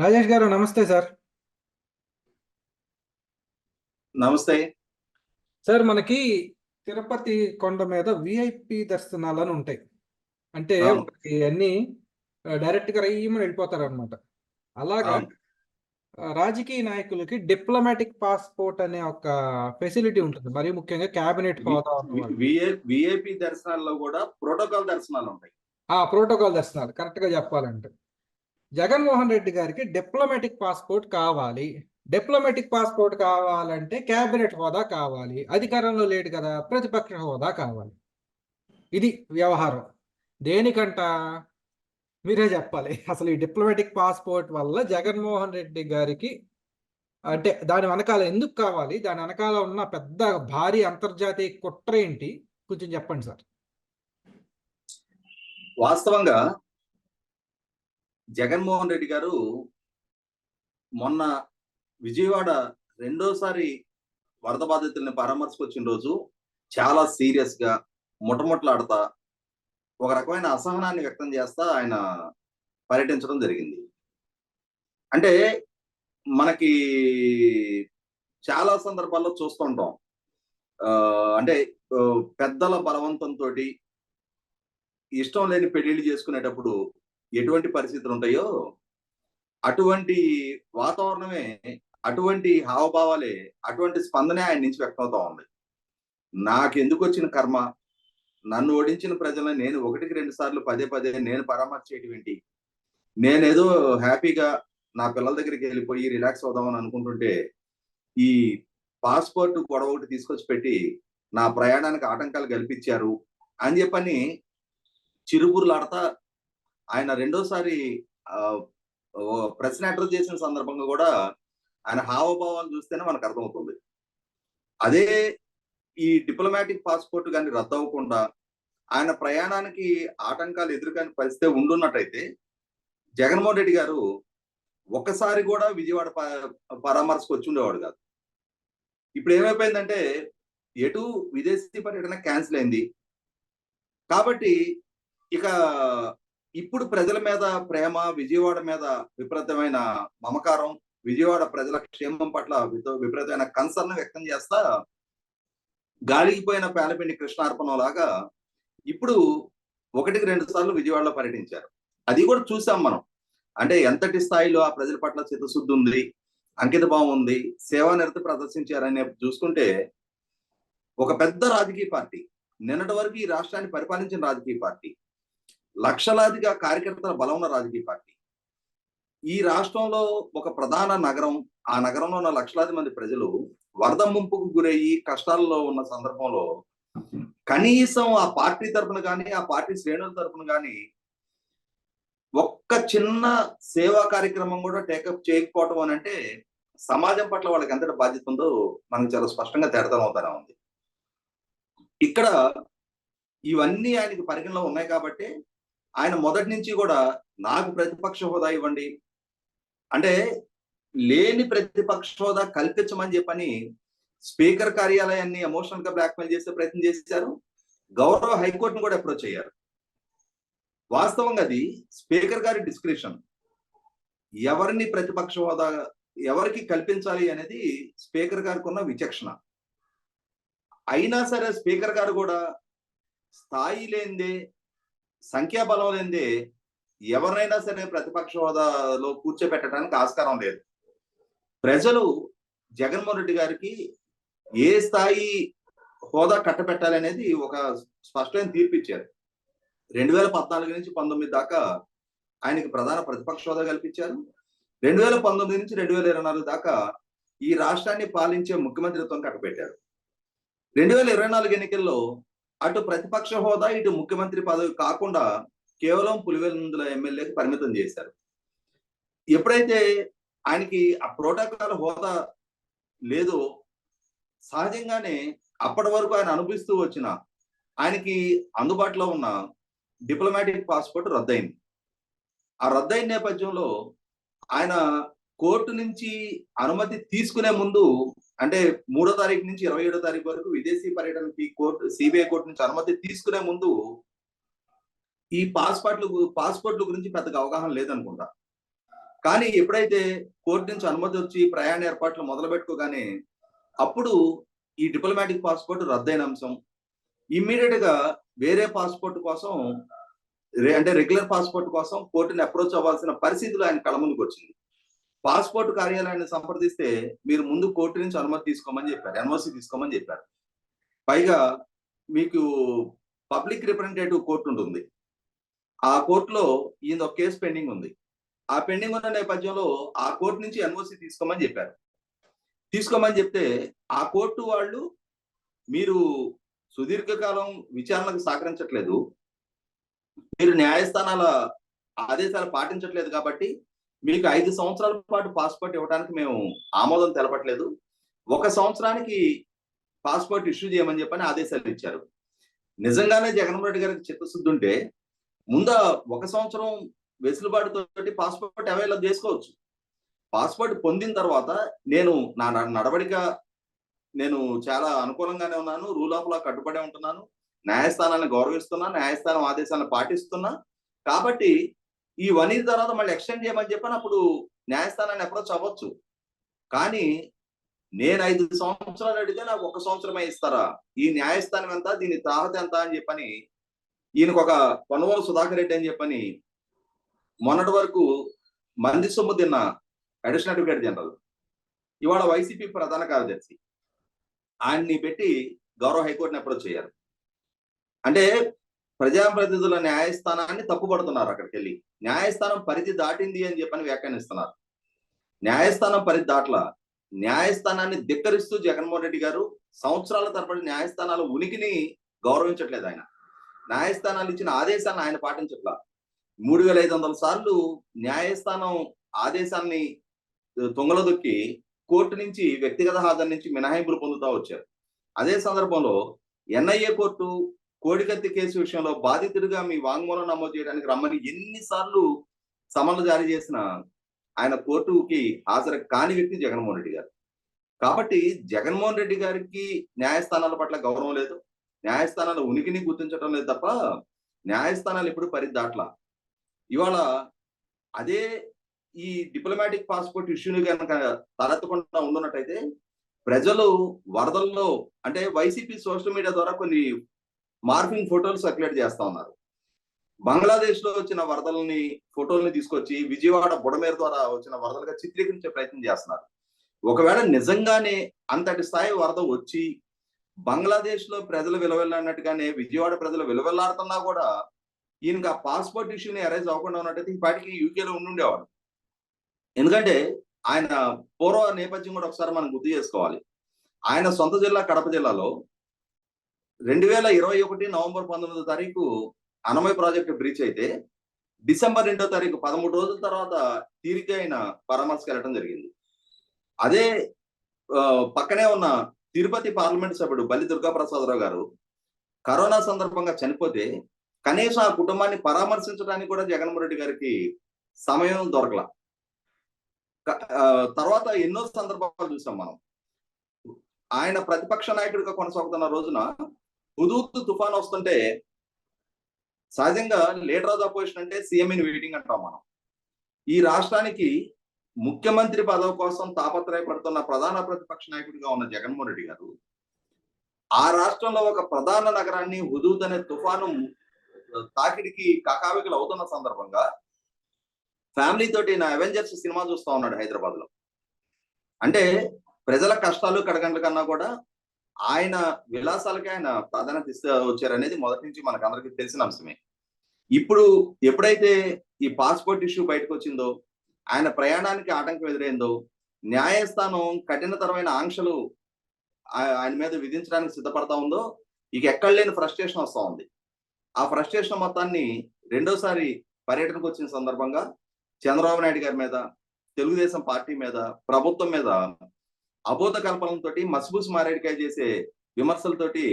రాజేష్ గారు నమస్తే సార్. నమస్తే. సార్ మనకి తిరుపతి కొండ మీద విఐపి దర్శనాలని ఉంటాయి. అంటే అన్ని డైరెక్ట్గా రయ్యమని వెళ్ళిపోతారు అనమాట అలాగా రాజకీయ నాయకులకి డిప్లొమాటిక్ పాస్పోర్ట్ అనే ఒక ఫెసిలిటీ ఉంటుంది. మరి ముఖ్యంగా కేబినెట్. విఐపి దర్శనాల్లో కూడా ప్రోటోకాల్ దర్శనాలు ఉంటాయి. ఆ ప్రోటోకాల్ దర్శనాలు కరెక్ట్గా చెప్పాలంటే. జగన్మోహన్ రెడ్డి గారికి డిప్లొమాటిక్ పాస్పోర్ట్ కావాలి. డిప్లొమాటిక్ పాస్పోర్ట్ కావాలంటే క్యాబినెట్ హోదా కావాలి. అధికారంలో లేడు కదా ప్రతిపక్ష హోదా కావాలి. ఇది వ్యవహారం. దేనికంట? మీరే చెప్పాలి. అసలు ఈ డిప్లొమాటిక్ పాస్పోర్ట్ వల్ల జగన్మోహన్ రెడ్డి గారికి అంటే దాని వెనకాల ఎందుకు కావాలి? దాని వెనకాల ఉన్న పెద్ద భారీ అంతర్జాతీయ కుట్ర ఏంటి? కొంచెం చెప్పండి సార్. వాస్తవంగా జగన్మోహన్ రెడ్డి గారు మొన్న విజయవాడ రెండోసారి వరద బాధితుల్ని పరామర్శకొచ్చిన రోజు చాలా సీరియస్గా ముటముట్లాడుతా ఒక రకమైన అసహనాన్ని వ్యక్తం చేస్తా ఆయన పర్యటించడం జరిగింది. అంటే మనకి చాలా సందర్భాల్లో చూస్తుంటాం అంటే పెద్దల బలవంతంతో ఇష్టం లేని పెళ్ళిళ్ళు చేసుకునేటప్పుడు ఎటువంటి పరిస్థితులు ఉంటాయో అటువంటి వాతావరణమే అటువంటి హావభావాలే అటువంటి స్పందనే ఆయన నుంచి వ్యక్తమవుతా ఉంది. నాకెందుకు వచ్చిన కర్మ? నన్ను ఓడించిన ప్రజలను నేను ఒకటికి రెండు సార్లు పదే పదే నేను పరామర్శేయటం ఏంటి? నేనేదో హ్యాపీగా నా పిల్లల దగ్గరికి వెళ్ళిపోయి రిలాక్స్ అవుదామని అనుకుంటుంటే ఈ పాస్పోర్ట్ గొడవ ఒకటి తీసుకొచ్చి పెట్టి నా ప్రయాణానికి ఆటంకాలు కల్పించారు అని చెప్పని చిరుబుర్లాడతా ఆయన రెండోసారి ప్రశ్న అడ్రస్ చేసిన సందర్భంగా కూడా ఆయన హావభావాలు చూస్తేనే మనకు అర్థమవుతుంది. అదే ఈ డిప్లొమాటిక్ పాస్పోర్ట్ కానీ రద్దు అవ్వకుండా ఆయన ప్రయాణానికి ఆటంకాలు ఎదురుకాని పరిస్థితి ఉండున్నట్టయితే జగన్మోహన్ రెడ్డి గారు ఒక్కసారి కూడా విజయవాడ ప- పరామర్శకు వచ్చి ఉండేవాడు కాదు. ఇప్పుడు ఏమైపోయిందంటే ఎటు విదేశీ పర్యటన క్యాన్సిల్ అయింది. కాబట్టి ఇక ఇప్పుడు ప్రజల మీద ప్రేమ విజయవాడ మీద విపరీతమైన మమకారం విజయవాడ ప్రజల క్షేమం పట్ల విపరీతమైన కన్సర్న్ వ్యక్తం చేస్తా గాలికి పోయిన పేలపిండి కృష్ణార్పణం లాగా ఇప్పుడు ఒకటికి రెండు సార్లు విజయవాడలో పర్యటించారు. అది కూడా చూసాం మనం. అంటే ఎంతటి స్థాయిలో ఆ ప్రజల పట్ల చిత్తశుద్ధి ఉంది అంకిత భావం ఉంది సేవా నిరత ప్రదర్శించారని చూసుకుంటే ఒక పెద్ద రాజకీయ పార్టీ నిన్నటి వరకు ఈ రాష్ట్రాన్ని పరిపాలించిన రాజకీయ పార్టీ లక్షలాదిగా కార్యకర్తల బలం ఉన్న రాజకీయ పార్టీ. ఈ రాష్ట్రంలో ఒక ప్రధాన నగరం ఆ నగరంలో ఉన్న లక్షలాది మంది ప్రజలు వరద ముంపుకు గురయ్యి కష్టాల్లో ఉన్న సందర్భంలో కనీసం ఆ పార్టీ తరపున కానీ ఆ పార్టీ శ్రేణుల తరపున కానీ ఒక్క చిన్న సేవా కార్యక్రమం కూడా టేకప్ చేయకపోవటం అని అంటే సమాజం పట్ల వాళ్ళకి ఎంతటి బాధ్యత ఉందో మనకు చాలా స్పష్టంగా తేడతనం అవుతానే ఉంది. ఇక్కడ ఇవన్నీ ఆయనకి పరిగణలో ఉన్నాయి కాబట్టి ఆయన మొదటి నుంచి కూడా నాకు ప్రతిపక్ష హోదా ఇవ్వండి. అంటే లేని ప్రతిపక్ష హోదా కల్పించమని చెప్పని స్పీకర్ కార్యాలయాన్ని ఎమోషనల్గా బ్లాక్మెయిల్ చేసే ప్రయత్నం చేశారు. గౌరవ హైకోర్టును కూడా అప్రోచ్ అయ్యారు. వాస్తవంగా అది స్పీకర్ గారి డిస్క్రిప్షన్. ఎవరిని ప్రతిపక్ష హోదా ఎవరికి కల్పించాలి అనేది స్పీకర్ గారికి ఉన్న విచక్షణ. అయినా సరే స్పీకర్ గారు కూడా స్థాయి లేనిదే సంఖ్యాబలం లేనిదే ఎవరినైనా సరే ప్రతిపక్ష హోదాలో కూర్చోబెట్టడానికి ఆస్కారం లేదు. ప్రజలు జగన్మోహన్ రెడ్డి గారికి ఏ స్థాయి హోదా కట్టబెట్టాలి అనేది ఒక స్పష్టమైన తీర్పు ఇచ్చారు. రెండు వేల పద్నాలుగు నుంచి పంతొమ్మిది దాకా ఆయనకి ప్రధాన ప్రతిపక్ష హోదా కల్పించారు. రెండు వేల పంతొమ్మిది నుంచి రెండు వేల ఇరవై నాలుగు దాకా ఈ రాష్ట్రాన్ని పాలించే ముఖ్యమంత్రిత్వం కట్టబెట్టారు. రెండు వేల ఇరవై నాలుగు ఎన్నికల్లో అటు ప్రతిపక్ష హోదా ఇటు ముఖ్యమంత్రి పదవి కాకుండా కేవలం పులివెందుల ఎమ్మెల్యేకి పరిమితం చేశారు. ఎప్పుడైతే ఆయనకి ఆ ప్రోటోకాల్ హోదా లేదో సహజంగానే అప్పటి వరకు ఆయన అనుభవిస్తూ వచ్చిన ఆయనకి అందుబాటులో ఉన్న డిప్లొమాటిక్ పాస్పోర్ట్ రద్దయింది. ఆ రద్దయిన నేపథ్యంలో ఆయన కోర్టు నుంచి అనుమతి తీసుకునే ముందు అంటే మూడో తారీఖు నుంచి ఇరవై ఏడో తారీఖు వరకు విదేశీ పర్యటనకి కోర్టు సిబిఐ కోర్టు నుంచి అనుమతి తీసుకునే ముందు ఈ పాస్పోర్ట్లు పాస్పోర్ట్ల గురించి పెద్దగా అవగాహన లేదనుకుంటా. కానీ ఎప్పుడైతే కోర్టు నుంచి అనుమతి వచ్చి ప్రయాణ ఏర్పాట్లు మొదలు పెట్టుకోగానే అప్పుడు ఈ డిప్లొమాటిక్ పాస్పోర్ట్ రద్దయిన అంశం. ఇమ్మీడియట్గా వేరే పాస్పోర్ట్ కోసం అంటే రెగ్యులర్ పాస్పోర్ట్ కోసం కోర్టుని అప్రోచ్ అవ్వాల్సిన పరిస్థితులు ఆయన కళ్ళ ముందుకు వచ్చింది. పాస్పోర్ట్ కార్యాలయాన్ని సంప్రదిస్తే మీరు ముందు కోర్టు నుంచి అనుమతి తీసుకోమని చెప్పారు ఎన్ఓసి తీసుకోమని చెప్పారు. పైగా మీకు పబ్లిక్ రిప్రజెంటేటివ్ కోర్టు ఉంటుంది. ఆ కోర్టులో ఈయన ఒక కేసు పెండింగ్ ఉంది. ఆ పెండింగ్ ఉన్న నేపథ్యంలో ఆ కోర్టు నుంచి ఎన్ఓసి తీసుకోమని చెప్పారు. తీసుకోమని చెప్తే ఆ కోర్టు వాళ్ళు మీరు సుదీర్ఘకాలం విచారణకు సహకరించట్లేదు. మీరు న్యాయస్థానాల ఆదేశాలు పాటించట్లేదు కాబట్టి మీకు ఐదు సంవత్సరాల పాటు పాస్పోర్ట్ ఇవ్వడానికి మేము ఆమోదం తెలపట్లేదు. ఒక సంవత్సరానికి పాస్పోర్ట్ ఇష్యూ చేయమని చెప్పని ఆదేశాలు ఇచ్చారు. నిజంగానే జగన్మోహన్ రెడ్డి గారికి చిత్తశుద్ధి ఉంటే ముందు ఒక సంవత్సరం వెసులుబాటుతో పాస్పోర్ట్ అవైలబుల్ చేసుకోవచ్చు. పాస్పోర్ట్ పొందిన తర్వాత నేను నా నడవడిక నేను చాలా అనుకూలంగానే ఉన్నాను. రూల్ ఆఫ్ లా కట్టుబడి ఉంటున్నాను. న్యాయస్థానాన్ని గౌరవిస్తున్నా న్యాయస్థానం ఆదేశాలను పాటిస్తున్నా. కాబట్టి ఈ వన్ ఇయర్ తర్వాత మళ్ళీ ఎక్స్టెండ్ చేయమని చెప్పని అప్పుడు న్యాయస్థానాన్ని అప్రోచ్ అవ్వచ్చు కానీ నేను ఐదు సంవత్సరాలు అడిగితే నాకు ఒక సంవత్సరమే ఇస్తారా? ఈ న్యాయస్థానం ఎంత? దీని తాహత ఎంత అని చెప్పని ఈయనకు ఒక పొన్నవోలు సుధాకర్ రెడ్డి అని చెప్పని మొన్నటి వరకు మంది సొమ్ము తిన్న అడిషనల్ అడ్వకేట్ జనరల్ ఇవాళ వైసీపీ ప్రధాన కార్యదర్శి ఆయన్ని పెట్టి గౌరవ హైకోర్టుని అప్రోచ్ చేయారు. అంటే ప్రజాప్రతినిధుల న్యాయస్థానాన్ని తప్పుపడుతున్నారు అక్కడికి వెళ్ళి న్యాయస్థానం పరిధి దాటింది అని చెప్పని వ్యాఖ్యానిస్తున్నారు. న్యాయస్థానం పరిధి దాట్ల న్యాయస్థానాన్ని ధిక్కరిస్తూ జగన్మోహన్ రెడ్డి గారు సంవత్సరాల తరబడి న్యాయస్థానాల ఉనికిని గౌరవించట్లేదు ఆయన. న్యాయస్థానాలు ఇచ్చిన ఆదేశాన్ని ఆయన పాటించట్లా. మూడు వేల ఐదు వందల సార్లు న్యాయస్థానం ఆదేశాన్ని తొంగలో దొక్కి కోర్టు నుంచి వ్యక్తిగత హాజరు నుంచి మినహాయింపులు పొందుతూ వచ్చారు. అదే సందర్భంలో ఎన్ఐఏ కోర్టు కోడికత్తి కేసు విషయంలో బాధితుడిగా మీ వాంగ్మూలం నమోదు చేయడానికి రమ్మని ఎన్నిసార్లు సమన్లు జారీ చేసిన ఆయన కోర్టుకి హాజరు కాని వ్యక్తి జగన్మోహన్ రెడ్డి గారు. కాబట్టి జగన్మోహన్ రెడ్డి గారికి న్యాయస్థానాల పట్ల గౌరవం లేదు. న్యాయస్థానాల ఉనికిని గుర్తించడం లేదు తప్ప న్యాయస్థానాలు ఇప్పుడు పరిదాట్ల ఇవాళ అదే ఈ డిప్లొమాటిక్ పాస్పోర్ట్ ఇష్యూని కనుక తలెత్తకుండా ఉండున్నట్టయితే ప్రజలు వరదల్లో అంటే వైసీపీ సోషల్ మీడియా ద్వారా కొన్ని మార్ఫింగ్ ఫోటోలు సర్క్యులేట్ చేస్తా ఉన్నారు. బంగ్లాదేశ్లో వచ్చిన వరదలని ఫోటోల్ని తీసుకొచ్చి విజయవాడ బుడమేర ద్వారా వచ్చిన వరదలుగా చిత్రీకరించే ప్రయత్నం చేస్తున్నారు. ఒకవేళ నిజంగానే అంతటి స్థాయి వరద వచ్చి బంగ్లాదేశ్లో ప్రజలు విలువెళ్ళినట్టుగానే విజయవాడ ప్రజలు విలువెల్లాడుతున్నా కూడా ఈయనకి ఆ పాస్పోర్ట్ ఇష్యూని అరేజ్ అవ్వకుండా ఉన్నట్టయితే ఈ పాటికి యూకేలో ఉండుండేవాడు. ఎందుకంటే ఆయన పూర్వ నేపథ్యం కూడా ఒకసారి మనం గుర్తు చేసుకోవాలి. ఆయన సొంత జిల్లా కడప జిల్లాలో రెండు వేల ఇరవై ఒకటి నవంబర్ పంతొమ్మిదో తారీఖు అనమయ ప్రాజెక్టు బ్రీచ్ అయితే డిసెంబర్ రెండో తారీఖు పదమూడు రోజుల తర్వాత తీరిక ఆయన పరామర్శకు వెళ్ళడం జరిగింది. అదే పక్కనే ఉన్న తిరుపతి పార్లమెంట్ సభ్యుడు బల్లి దుర్గాప్రసాదరావు గారు కరోనా సందర్భంగా చనిపోతే కనీసం ఆ కుటుంబాన్ని పరామర్శించడానికి కూడా జగన్మోహన్ రెడ్డి గారికి సమయం దొరకల. తర్వాత ఎన్నో సందర్భాలు చూసాం మనం. ఆయన ప్రతిపక్ష నాయకుడిగా కొనసాగుతున్న రోజున హుదూత్ తుఫాన్ వస్తుంటే సహజంగా లీడర్ ఆఫ్ అపోజిషన్ అంటే సీఎం ఇన్ వెయిటింగ్ అంటాం మనం. ఈ రాష్ట్రానికి ముఖ్యమంత్రి పదవి కోసం తాపత్రయపడుతున్న ప్రధాన ప్రతిపక్ష నాయకుడిగా ఉన్న జగన్మోహన్ రెడ్డి గారు ఆ రాష్ట్రంలో ఒక ప్రధాన నగరాన్ని హుదూద్ అనే తుఫాను తాకిడికి కకావికలు అవుతున్న సందర్భంగా ఫ్యామిలీ తోటి నా అవెంజర్స్ సినిమా చూస్తా ఉన్నాడు హైదరాబాద్లో అంటే ప్రజల కష్టాలు కడగండ్ల కన్నా కూడా ఆయన విలాసాలకి ఆయన ప్రాధాన్యత ఇస్తూ వచ్చారనేది మొదటి నుంచి మనకు అందరికీ తెలిసిన అంశమే. ఇప్పుడు ఎప్పుడైతే ఈ పాస్పోర్ట్ ఇష్యూ బయటకు వచ్చిందో ఆయన ప్రయాణానికి ఆటంకం ఎదురైందో న్యాయస్థానం కఠినతరమైన ఆంక్షలు ఆయన మీద విధించడానికి సిద్ధపడతా ఉందో ఇక ఎక్కడ లేని ఫ్రస్ట్రేషన్ వస్తూ ఉంది. ఆ ఫ్రస్ట్రేషన్ మొత్తాన్ని రెండోసారి పర్యటనకు వచ్చిన సందర్భంగా చంద్రబాబు నాయుడు గారి మీద తెలుగుదేశం పార్టీ మీద ప్రభుత్వం మీద అబోధ కల్పనలతో మసిబూసి మారేడికాయ చేసే విమర్శలతోటి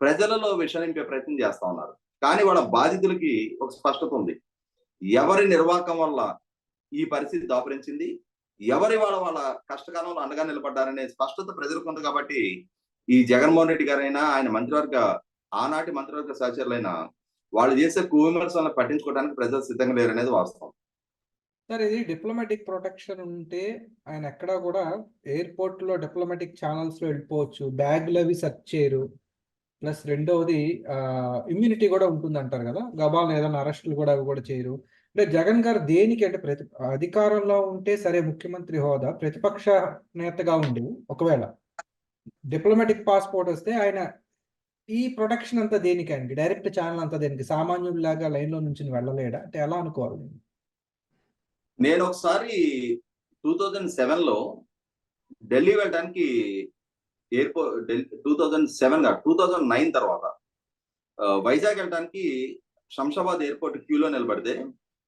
ప్రజలలో విషనింపే ప్రయత్నం చేస్తా ఉన్నారు. కానీ వాళ్ళ బాధితులకి ఒక స్పష్టత ఉంది. ఎవరి నిర్వాహకం వల్ల ఈ పరిస్థితి దాపురించింది? ఎవరి వాళ్ళ వాళ్ళ కష్టకాలంలో అండగా నిలబడ్డారనే స్పష్టత ప్రజలకు ఉంది కాబట్టి ఈ జగన్మోహన్ రెడ్డి గారైనా ఆయన మంత్రివర్గ ఆనాటి మంత్రివర్గ సహచరులైనా వాళ్ళు చేసే కువిమర్శలను పట్టించుకోవడానికి ప్రజలు సిద్ధంగా లేరనేది వాస్తవం. సార్ ఇది డిప్లొమాటిక్ ప్రొటెక్షన్ ఉంటే ఆయన ఎక్కడా కూడా ఎయిర్పోర్ట్లో డిప్లొమాటిక్ ఛానల్స్లో వెళ్ళిపోవచ్చు. బ్యాగ్లు అవి సెర్చ్ చేయరు. ప్లస్ రెండవది ఇమ్యూనిటీ కూడా ఉంటుంది అంటారు కదా. గబాల్ ఏదైనా అరెస్టులు కూడా అవి కూడా చేయరు. అంటే జగన్ గారు దేనికి అంటే ప్రతి అధికారంలో ఉంటే సరే ముఖ్యమంత్రి హోదా ప్రతిపక్ష నేతగా ఉండి ఒకవేళ డిప్లొమాటిక్ పాస్పోర్ట్ వస్తే ఆయన ఈ ప్రొటెక్షన్ అంతా దేనికండి? డైరెక్ట్ ఛానల్ అంతా దేనికి? సామాన్యుడిలాగా లైన్లో నుంచి వెళ్ళలేడా? అంటే ఎలా అనుకోవాలి నేను నేను ఒకసారి టూ థౌజండ్ సెవెన్లో ఢిల్లీ వెళ్ళడానికి airport two thousand seven two thousand nine తర్వాత వైజాగ్ వెళ్ళడానికి శంషాబాద్ ఎయిర్పోర్ట్ క్యూలో నిలబడితే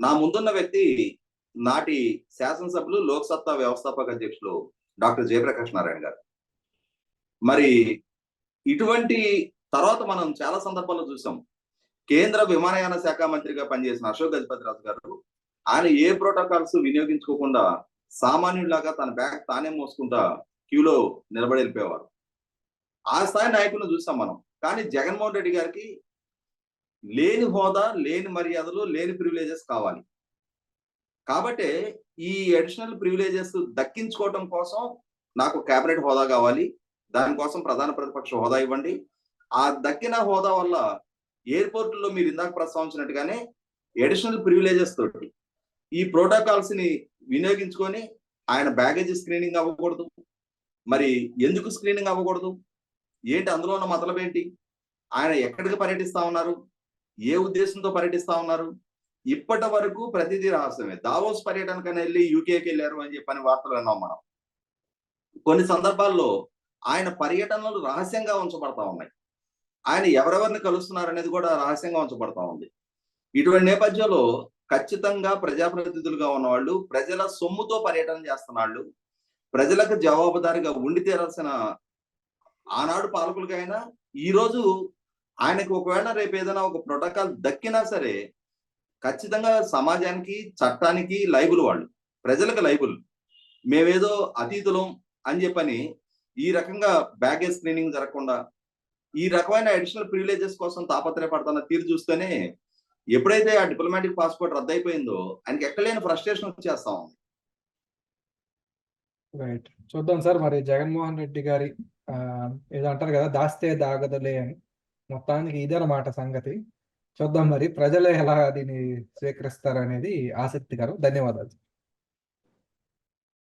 నా ముందున్న వ్యక్తి నాటి శాసనసభ్యులు లోక్సత్తా వ్యవస్థాపక అధ్యక్షులు డాక్టర్ జయప్రకాష్ నారాయణ గారు. మరి ఇటువంటి తర్వాత మనం చాలా సందర్భాల్లో చూసాం. కేంద్ర విమానయాన శాఖ మంత్రిగా పనిచేసిన అశోక్ గజపతి రాజు గారు ఆయన ఏ ప్రోటోకాల్స్ వినియోగించుకోకుండా సామాన్యుడిలాగా తన బ్యాగ్ తానే మోసుకుంటా క్యూలో నిలబడి వెళ్ళిపోయేవారు ఆ స్థాయి నాయకులను చూసాం మనం. కానీ జగన్మోహన్ రెడ్డి గారికి లేని హోదా లేని మర్యాదలు లేని ప్రివిలేజెస్ కావాలి. కాబట్టి ఈ అడిషనల్ ప్రివిలేజెస్ దక్కించుకోవటం కోసం నాకు కేబినెట్ హోదా కావాలి. దానికోసం ప్రధాన ప్రతిపక్ష హోదా ఇవ్వండి. ఆ దక్కిన హోదా వల్ల ఎయిర్పోర్ట్లో మీరు ఇందాక ప్రస్తావించినట్టుగానే అడిషనల్ ప్రివిలేజెస్ తోటి ఈ ప్రోటోకాల్స్ని వినియోగించుకొని ఆయన బ్యాగేజ్ స్క్రీనింగ్ అవ్వకూడదు. మరి ఎందుకు స్క్రీనింగ్ అవ్వకూడదు? ఏంటి అందులో ఉన్న మతలం ఏంటి? ఆయన ఎక్కడికి పర్యటిస్తా ఉన్నారు? ఏ ఉద్దేశంతో పర్యటిస్తా ఉన్నారు? ఇప్పటి వరకు ప్రతిదీ రహస్యమే. దావోస్ పర్యటనకని వెళ్ళి యూకేకి వెళ్ళారు అని చెప్పని వార్తలు విన్నాం మనం. కొన్ని సందర్భాల్లో ఆయన పర్యటనలు రహస్యంగా ఉంచబడతా ఉన్నాయి. ఆయన ఎవరెవరిని కలుస్తున్నారు అనేది కూడా రహస్యంగా ఉంచబడతా ఉంది. ఇటువంటి నేపథ్యంలో ఖచ్చితంగా ప్రజాప్రతినిధులుగా ఉన్నవాళ్ళు ప్రజల సొమ్ముతో పర్యటన చేస్తున్నాళ్ళు ప్రజలకు జవాబుదారిగా ఉండి తీరాల్సిన ఆనాడు పాలకులకైనా ఈ రోజు ఆయనకు ఒకవేళ రేపు ఏదైనా ఒక ప్రోటోకాల్ దక్కినా సరే ఖచ్చితంగా సమాజానికి చట్టానికి లైబుల్ వాళ్ళు ప్రజలకు లైబుల్. మేమేదో అతీతులం అని చెప్పని ఈ రకంగా బ్యాగేజ్ స్క్రీనింగ్ జరగకుండా ఈ రకమైన అడిషనల్ ప్రివిలేజెస్ కోసం తాపత్రయపడుతున్న తీరు చూస్తేనే ఎప్పుడైతే ఆ డిప్లొమాటిక్ పాస్పోర్ట్ రద్దయిపోయిందో ఆయనకి ఎక్కలేని ఫ్రస్ట్రేషన్ వచ్చేస్తా ఉంది. రైట్ చూద్దాం సార్ మరి జగన్మోహన్ రెడ్డి గారి ఏదో అంటారు కదా దాస్తే దాగదులే అని. మొత్తానికి ఇదన్నమాట సంగతి. చూద్దాం మరి ప్రజలే ఎలా దీన్ని స్వీకరిస్తారు అనేది ఆసక్తికరం ధన్యవాదాలు.